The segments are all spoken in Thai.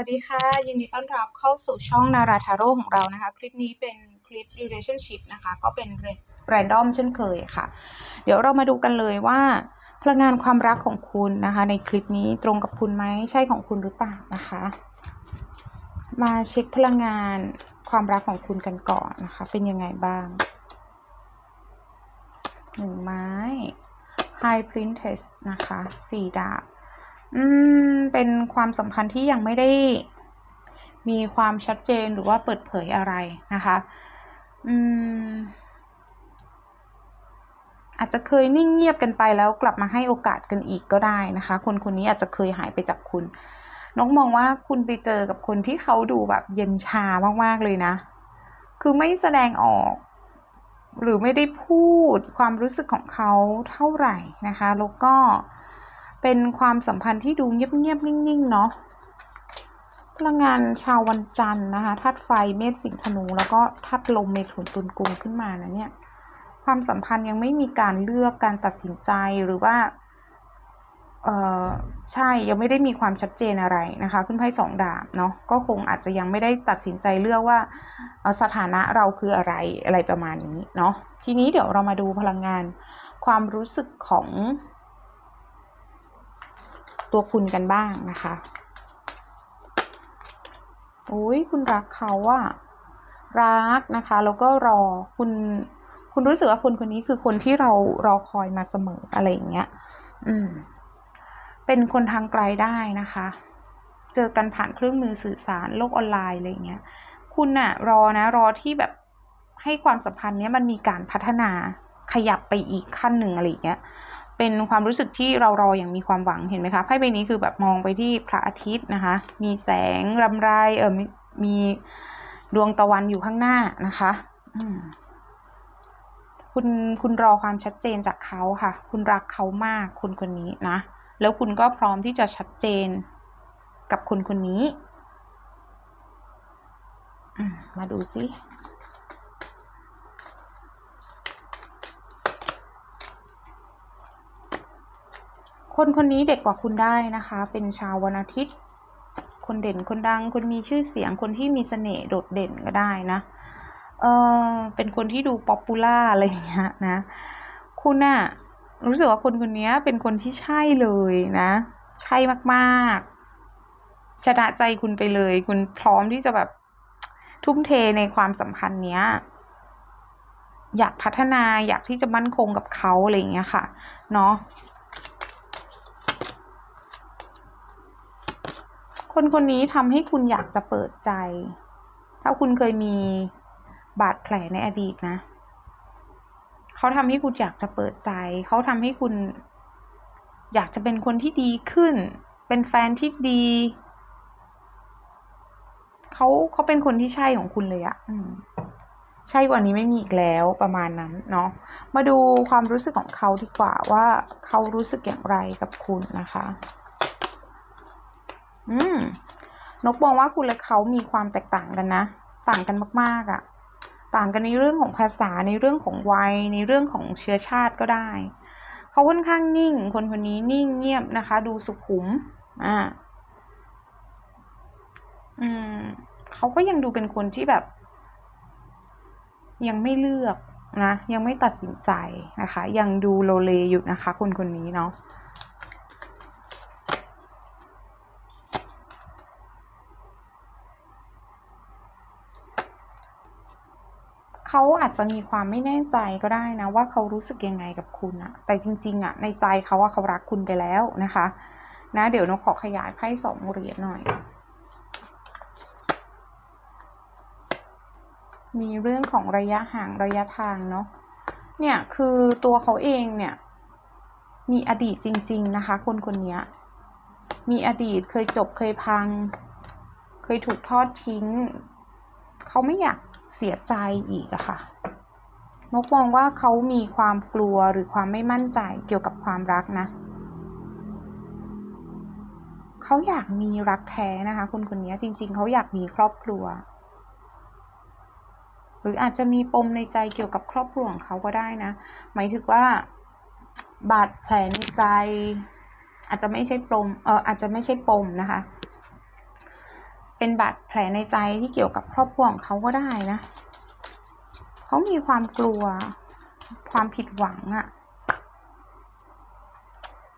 วัสดีค่ะ ยินดีต้อนรับเข้าสู่ช่องนาราทาโร่ของเรานะคะ คลิปนี้เป็นคลิป relationship นะคะ ก็เป็น random เช่นเคยค่ะ เดี๋ยวเรามาดูกันเลยว่า พลังงานความรักของคุณนะคะ ในคลิปนี้ตรงกับคุณไหมใช่ของคุณหรือเปล่านะคะ มาเช็คพลังงานความรักของคุณกันก่อนนะคะ เป็นยังไงบ้างหนึ่งไม้ High Princess นะคะสี่ดาบ อืม เป็นความสัมพันธ์ที่ยังไม่ได้มีความชัดเจนหรือว่าเปิดเผยอะไรนะคะ อืม อาจจะเคยนิ่งเงียบกันไปแล้วกลับมาให้โอกาสกันอีกก็ได้นะคะ คนคนนี้อาจจะเคยหายไปจากคุณนกมองว่าคุณไปเจอกับคนที่เขาดูแบบเย็นชามากๆเลยนะ คือไม่แสดงออก หรือไม่ได้พูดความรู้สึกของเขาเท่าไหร่นะคะ แล้วก็เเป็นความสัมพันธ์ที่ดูเงียบๆนิ่งๆเนาะพลังงานชาววันจันทร์นะคะธาตุไฟเมษสิงห์ธนู แล้วก็ธาตุลมเมถุนตุลกุมขึ้นมานะเนี่ย ความสัมพันธ์ยังไม่มีการเลือกการตัดสินใจหรือว่า เออใช่ยังไม่ได้มีความชัดเจนอะไรนะคะ ขึ้นไพ่สองดาบเนาะก็คงอาจจะยังไม่ได้ตัดสินใจเลือกว่าสถานะเราคืออะไรอะไรประมาณนี้เนาะทีนี้เดี๋ยวเรามาดูพลังงานความรู้สึกของ ตัวคุณกันบ้างนะคะโอ้ยคุณรักเขาอะรักนะคะแล้วก็รอคุณคุณรู้สึกว่าคนคนนี้คือคนที่เรารอคอยมาเสมออะไรอย่างเงี้ย อืม เป็นคนทางไกลได้นะคะ เจอกันผ่านเครื่องมือสื่อสารโลกออนไลน์อะไรอย่างเงี้ย คุณน่ะรอนะ รอที่แบบให้ความสัมพันธ์เนี้ยมันมีการพัฒนาขยับไปอีกขั้นหนึ่งอะไรอย่างเงี้ย เป็นความรู้สึกที่เรารออย่างมีความหวังเห็นไหมคะไพ่ใบนี้คือแบบมองไปที่พระอาทิตย์นะคะ มีแสงรำไรเออมีดวงตะวันอยู่ข้างหน้านะคะคุณคุณรอความชัดเจนจากเขาค่ะ คุณรักเขามากคนคนนี้นะ แล้วคุณก็พร้อมที่จะชัดเจนกับคนคนนี้ มาดูสิ คนคนนี้เด็กกว่าคุณได้นะคะ เป็นชาววันอาทิตย์ คนเด่นคนดัง คนมีชื่อเสียง คนที่มีเสน่ห์โดดเด่นก็ได้นะ เออเป็นคนที่ดูป๊อปปูล่าอะไรอย่างเงี้ยนะ คุณอะรู้สึกว่าคนคนนี้เป็นคนที่ใช่เลยนะ ใช่มากๆ ชนะใจคุณไปเลย คุณพร้อมที่จะแบบทุ่มเทในความสัมพันธ์เนี้ย อยากพัฒนาอยากที่จะมั่นคงกับเขาอะไรอย่างเงี้ยค่ะ เนาะ คนคนนี้ทำให้คุณอยากจะเปิดใจ ถ้าคุณเคยมีบาดแผลในอดีตนะ เขาทำให้คุณอยากจะเปิดใจ เขาทำให้คุณ อยากจะเป็นคนที่ดีขึ้น เป็นแฟนที่ดี เขาเขาเป็นคนที่ใช่ของคุณเลยอะอืมใช่กว่านี้ไม่มีอีกแล้วประมาณนั้นเนาะ มาดูความรู้สึกของเขาดีกว่าว่าเขารู้สึกอย่างไรกับคุณนะคะ อืมนกมองว่าคุณและเขามีความแตกต่างกันนะ ต่างกันมาก ๆอะ่ะ ต่างกันในเรื่องของภาษาในเรื่องของวัย ในเรื่องของเชื้อชาติก็ได้ เขาค่อนข้างนิ่ง คนคนนี้นิ่งเงียบนะคะ ดูสุขุม อ่า อืมเขาก็ยังดูเป็นคนที่แบบ ยังไม่เลือกนะ ยังไม่ตัดสินใจนะคะ ยังดูโลเลอยู่นะคะ คนคนนี้เนาะ เขาอาจจะมีความไม่แน่ใจก็ได้นะ ว่าเขารู้สึกยังไงกับคุณอะแต่จริง ๆอะในใจเขาว่าเขารักคุณไปแล้วนะคะ นะ เดี๋ยวนกขอขยายไพ่สองเหรียญหน่อย มีเรื่องของระยะห่างระยะทางเนาะเนี่ยคือตัวเขาเองเนี่ย มีอดีตจริง ๆ นะคะ คนคนนี้มีอดีตเคยจบเคยพัง เคยถูกทอดทิ้ง เขาไม่อยาก เสียใจอีกอะค่ะนกมองว่าเขามีความกลัวหรือความไม่มั่นใจเกี่ยวกับความรักนะ เขาอยากมีรักแท้นะคะ คนคนนี้จริง ๆ เขาอยากมีครอบครัว หรืออาจจะมีปมในใจเกี่ยวกับครอบครัวของเขาก็ได้นะ หมายถึงว่า บาดแผลในใจ อาจจะไม่ใช่ปมเอออาจจะไม่ใช่ปมนะคะ เป็นบาดแผลในใจที่เกี่ยวกับครอบครัวของเขาก็ได้นะเขามีความกลัว ความผิดหวังอะ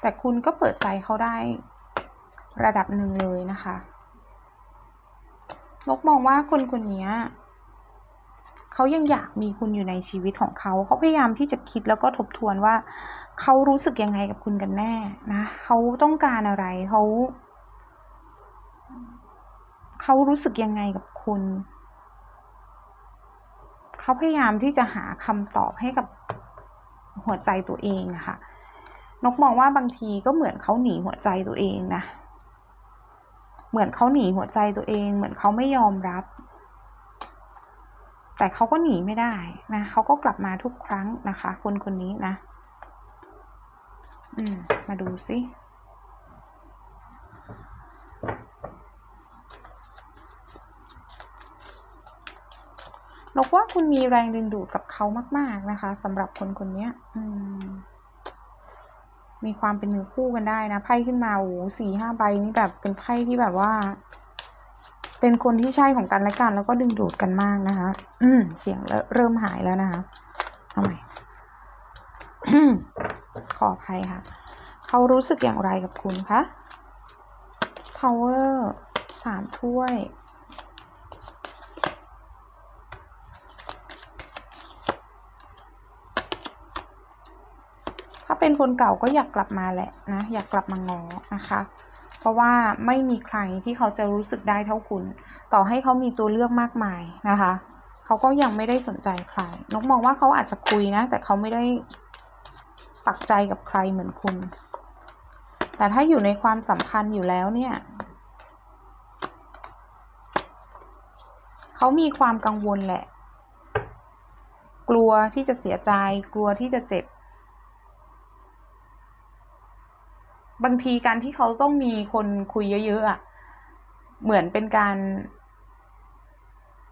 แต่คุณก็เปิดใจเขาได้ระดับหนึ่งเลยนะคะนกมองว่าคนคนนี้เขายังอยากมีคุณอยู่ในชีวิตของเขา เขาพยายามที่จะคิดแล้วก็ทบทวนว่า เขารู้สึกยังไงกับคุณกันแน่นะ เขาต้องการอะไร เขา เขารู้สึกยังไงกับคุณ เขาพยายามที่จะหาคำตอบให้กับหัวใจตัวเองค่ะ นกมองว่าบางทีก็เหมือนเขาหนีหัวใจตัวเองนะ เหมือนเขาหนีหัวใจตัวเอง เหมือนเขาไม่ยอมรับ แต่เขาก็หนีไม่ได้นะเขาก็กลับมาทุกครั้งนะคะ คนคนนี้นะ อืม มาดูสิ นกว่าคุณมีแรงดึงดูดกับเขามาก ๆ นะคะสำหรับคนคนนี้อืมีความเป็นเนื้อคู่กันได้นะไพ่ขึ้นมาโอ้สี่ห้าใบนี่แบบเป็นไพ่ที่แบบว่า เป็นคนที่ใช่ของกันและกัน แล้วก็ดึงดูดกันมากนะคะ อืม เสียงเริ่มหายแล้วนะคะเอาใหม่ขออภัยค่ะ เขารู้สึกอย่างไรกับคุณคะ Tower สามถ้วย ถ้า เป็นคนเก่าก็อยากกลับมาแหละนะอยากกลับมาง้อนะคะ เพราะว่าไม่มีใครที่เขาจะรู้สึกได้เท่าคุณ ต่อให้เขามีตัวเลือกมากมายนะคะเขาก็ยังไม่ได้สนใจใครนกมองว่าเขาอาจจะคุยนะ แต่เขาไม่ได้ปักใจกับใครเหมือนคุณ แต่ถ้าอยู่ในความสัมพันธ์อยู่แล้วเนี่ยเขามีความกังวลแหละ กลัวที่จะเสียใจ กลัวที่จะเจ็บ บางทีการที่เขาต้องมีคนคุยเยอะๆอะเหมือนเป็นการ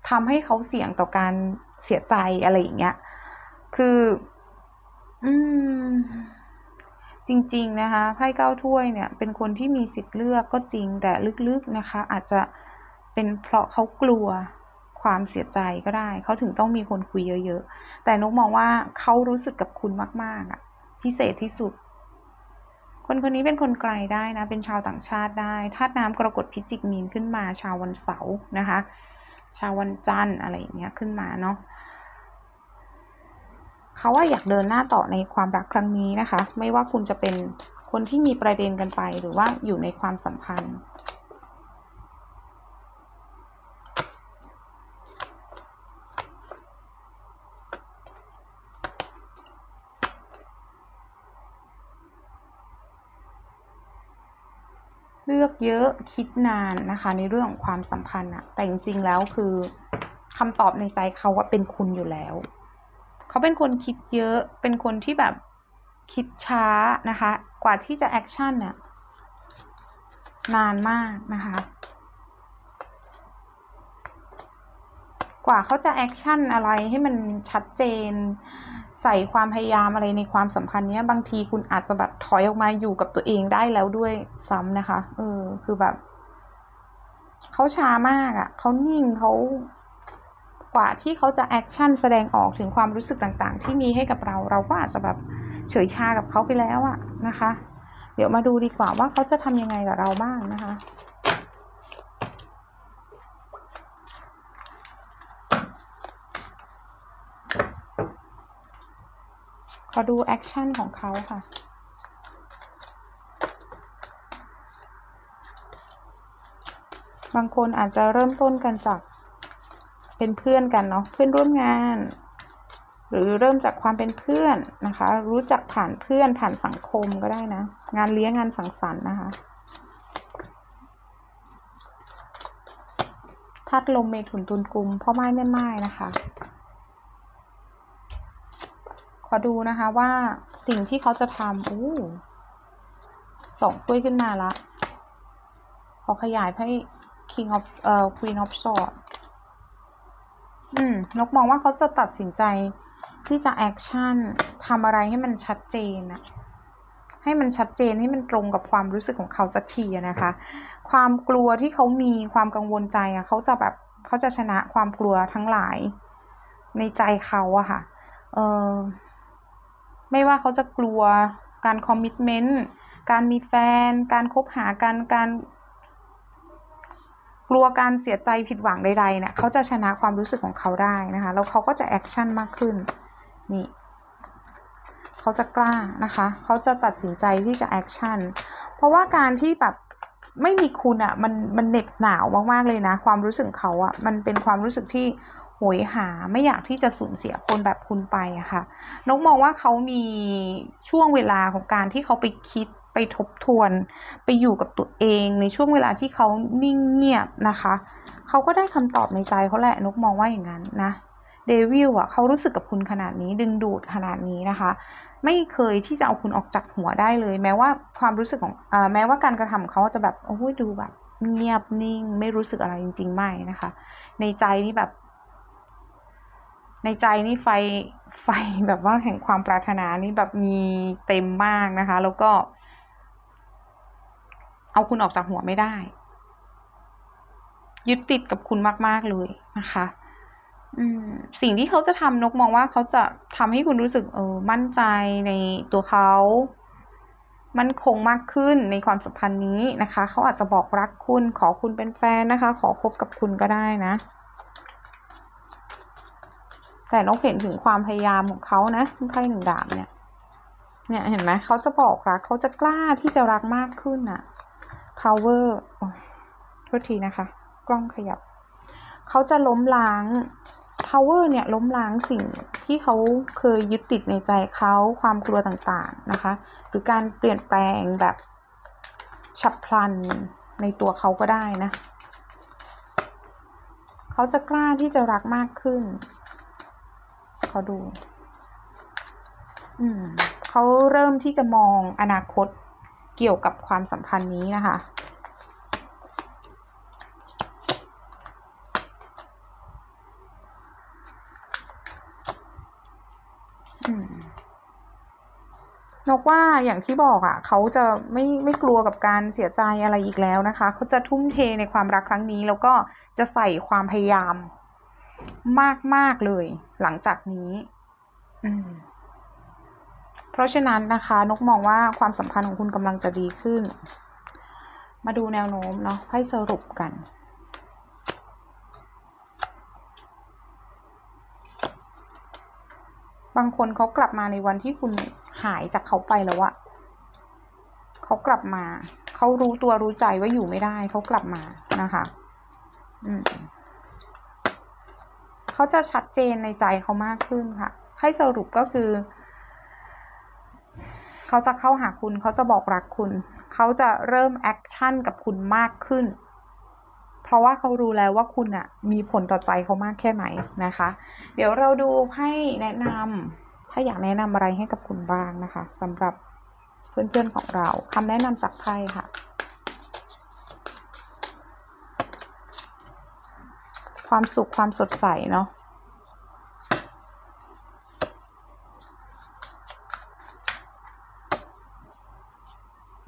ทำให้เขาเสี่ยงต่อการเสียใจอะไรอย่างเงี้ย คือ อืม จริง ๆ นะคะไพ่เก้าถ้วยเนี่ย เป็นคนที่มีสิทธิ์เลือกก็จริง แต่ลึกๆนะคะ อาจจะเป็นเพราะเขากลัวความเสียใจก็ได้ เขาถึงต้องมีคนคุยเยอะ ๆ แต่นกมองว่าเขารู้สึกกับคุณมาก ๆอะพิเศษที่สุด คนคนนี้เป็นคนไกลได้นะ เป็นชาวต่างชาติได้ธาตุน้ำกรกฎพิจิกมีนขึ้นมาชาววันเสาร์นะคะ ชาววันจันทร์อะไรอย่างเงี้ยขึ้นมาเนาะเขาว่าอยากเดินหน้าต่อในความรักครั้งนี้นะคะ ไม่ว่าคุณจะเป็นคนที่มีประเด็นกันไป หรือว่าอยู่ในความสัมพันธ์ เลือกเยอะคิดนานนะคะ ในเรื่องของความสัมพันธ์อะแต่จริงๆแล้วคือคำตอบในใจเขาว่าเป็นคุณอยู่แล้ว เขาเป็นคนคิดเยอะเป็นคนที่แบบคิดช้านะคะ กว่าที่จะแอคชั่นน่ะนานมากนะคะ กว่าเขาจะแอคชั่นอะไรให้มันชัดเจน ใส่ความพยายามอะไรในความสัมพันธ์เนี้ย บางทีคุณอาจจะแบบถอยออกมาอยู่กับตัวเองได้แล้วด้วยซ้ำนะคะ เออ คือแบบเขาช้ามากอะ่ะเขานิ่งเขากว่าที่เขาจะแอคชั่นแสดงออกถึงความรู้สึกต่างๆ ที่มีให้กับเรา เราก็อาจจะแบบเฉยชากับเขาไปแล้วอะนะคะ เดี๋ยวมาดูดีกว่าว่าเขาจะทำยังไงกับเราบ้างนะคะ ขอดูแอคชั่นของเขาค่ะ บางคนอาจจะเริ่มต้นกันจากเป็นเพื่อนกันเนาะเพื่อนร่วมงาน หรือเริ่มจากความเป็นเพื่อนนะคะ รู้จักผ่านเพื่อนผ่านสังคมก็ได้นะ งานเลี้ยงงานสังสรรค์นะคะธาตุลมเมถุนตุลกุมพ่อไม้แม่ไม้นะคะ อดูนะคะว่าสิ่งที่เขาจะทำอู้สองถ้วยขึ้นมาละขอขยายให้ King of เอ่อ Queen of Sword อืม นกมองว่าเขาจะตัดสินใจที่จะแอคชั่นทำอะไรให้มันชัดเจนอะให้มันชัดเจนให้มันตรงกับความรู้สึกของเขาสักทีนะคะ ความกลัวที่เขามีความกังวลใจอะเขาจะแบบเขาจะชนะความกลัวทั้งหลายในใจเขาอะค่ะ เออ ไม่ว่าเขาจะกลัวการคอมมิชเมนต์การมีแฟน การคบหากันการกลัวการเสียใจผิดหวังใดๆเนี่ยเขาจะชนะความรู้สึกของเขาได้นะคะ แล้วเขาก็จะแอคชั่นมากขึ้น นี่เขาจะกล้านะคะ เขาจะตัดสินใจที่จะแอคชั่น เพราะว่าการที่แบบไม่มีคุณอะ่ะมันมันเหน็บหนาวมากๆเลยนะ ความรู้สึกเขาอะ่ะมันเป็นความรู้สึกที่ โหยหาไม่อยากที่จะสูญเสียคนแบบคุณไปอะค่ะนกมองว่าเขามีช่วงเวลาของการที่เขาไปคิดไปทบทวน ไปอยู่กับตัวเองในช่วงเวลาที่เขานิ่งเงียบนะคะเขาก็ได้คำตอบในใจเขาแหละนกมองว่าอย่างนั้นนะเดวิลอะเขารู้สึกกับคุณขนาดนี้ดึงดูดขนาดนี้นะคะ ไม่เคยที่จะเอาคุณออกจากหัวได้เลย แม้ว่าความรู้สึกของอแม้ว่าการกระทำของเขาจะแบบโอ้ยดูแบบเงียบนิ่ง ไม่รู้สึกอะไรจริงๆไม่นะคะ ในใจนี่แบบ ในใจนี่ไฟไฟแบบว่าแห่งความปรารถนานี่แบบมีเต็มมากนะคะ แล้วก็ เอาคุณออกจากหัวไม่ได้ ยึดติดกับคุณมาก ๆ เลยนะคะสิ่งที่เขาจะทำนกมองว่าเขาจะทำให้คุณรู้สึกเออมั่นใจในตัวเขามั่นคงมากขึ้นในความสัมพันธ์นี้นะคะ เขาอาจจะบอกรักคุณ ขอคุณเป็นแฟนนะคะ ขอคบกับคุณก็ได้นะ แต่นกเห็นถึงความพยายามของเขานะไพ่หนึ่งดาบเนี่ย เนี่ยเห็นไหมเขาจะบอกรักเขาจะกล้าที่จะรักมากขึ้นอะ power โทษทีนะคะ กล้องขยับ เขาจะล้มล้าง power เนี่ยล้มล้างสิ่งที่เขาเคยยึดติดในใจเขาความกลัวต่างๆนะคะ หรือการเปลี่ยนแปลงแบบฉับพลันในตัวเขาก็ได้นะ เขาจะกล้าที่จะรักมากขึ้น เขาดู อืมเขาเริ่มที่จะมองอนาคตเกี่ยวกับความสัมพันธ์นี้นะคะนกว่าอย่างที่บอกอะ่ะ เขาจะไม่ไม่กลัวกับการเสียใจอะไรอีกแล้วนะคะ เขาจะทุ่มเทในความรักครั้งนี้ แล้วก็จะใส่ความพยายามมาก ๆ เลยหลังจากนี้ อืมเพราะฉะนั้นนะคะ นกมองว่าความสัมพันธ์ของคุณกำลังจะดีขึ้น มาดูแนวโน้มเนาะให้สรุปกัน บางคนเขากลับมาในวันที่คุณหายจากเขาไปแล้วอะเขากลับมา เขารู้ตัวรู้ใจว่าอยู่ไม่ได้ เขากลับมานะคะ อืม เขาจะชัดเจนในใจเขามากขึ้นค่ะ ให้สรุปก็คือ เขาจะเข้าหาคุณ เขาจะบอกรักคุณ เขาจะเริ่มแอคชั่นกับคุณมากขึ้น เพราะว่าเขารู้แล้วว่าคุณอะมีผลต่อใจเขามากแค่ไหนนะคะ เดี๋ยวเราดูให้แนะนำถ้าอยากแนะนำอะไรให้กับคุณบ้างนะคะสำหรับเพื่อนๆของเราคำแนะนำจากไพ่ค่ะ ความสุขความสดใสเนาะ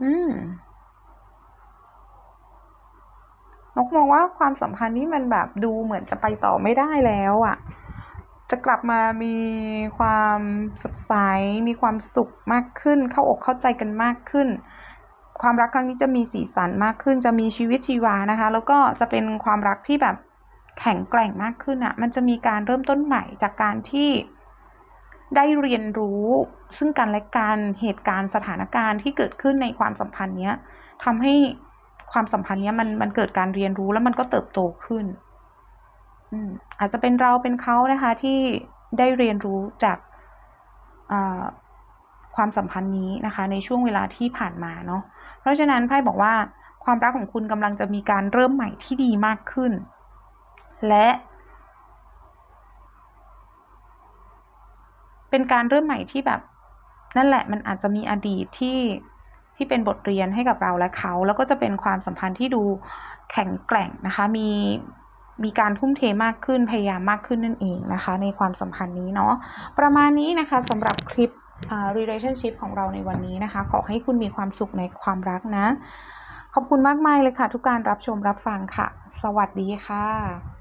อืมนกมองว่าความสัมพันธ์นี้มันแบบดูเหมือนจะไปต่อไม่ได้แล้วอะ่ะ จะกลับมามีความสดใส มีความสุขมากขึ้น เข้าอกเข้าใจกันมากขึ้น ความรักครั้งนี้จะมีสีสันมากขึ้น จะมีชีวิตชีวานะคะ แล้วก็จะเป็นความรักที่แบบ แข็งแกร่งมากขึ้นอะ่ะมันจะมีการเริ่มต้นใหม่จากการที่ได้เรียนรู้ซึ่งกันและกันเหตุการณ์สถานการณ์ที่เกิดขึ้นในความสัมพันธ์เนี้ยทำให้ความสัมพันธ์เนี้ยมันมันเกิดการเรียนรู้แล้วมันก็เติบโตขึ้นอืมอาจจะเป็นเราเป็นเขานะคะที่ได้เรียนรู้จากความสัมพันธ์นี้นะคะ ในช่วงเวลาที่ผ่านมาเนาะเพราะฉะนั้นไพ่บอกว่าความรักของคุณกำลังจะมีการเริ่มใหม่ที่ดีมากขึ้น และ เป็นการเริ่มใหม่ที่แบบ นั่นแหละมันอาจจะมีอดีตที่ที่เป็นบทเรียนให้กับเราและเขา แล้วก็จะเป็นความสัมพันธ์ที่ดูแข็งแกร่งนะคะ มีมีการทุ่มเทมากขึ้นพยายามมากขึ้นนั่นเองนะคะ ในความสัมพันธ์นี้เนาะประมาณนี้นะคะสำหรับคลิป relationship ของเราในวันนี้นะคะ ขอให้คุณมีความสุขในความรักนะ ขอบคุณมากมายเลยค่ะ ทุกการรับชมรับฟังค่ะ สวัสดีค่ะ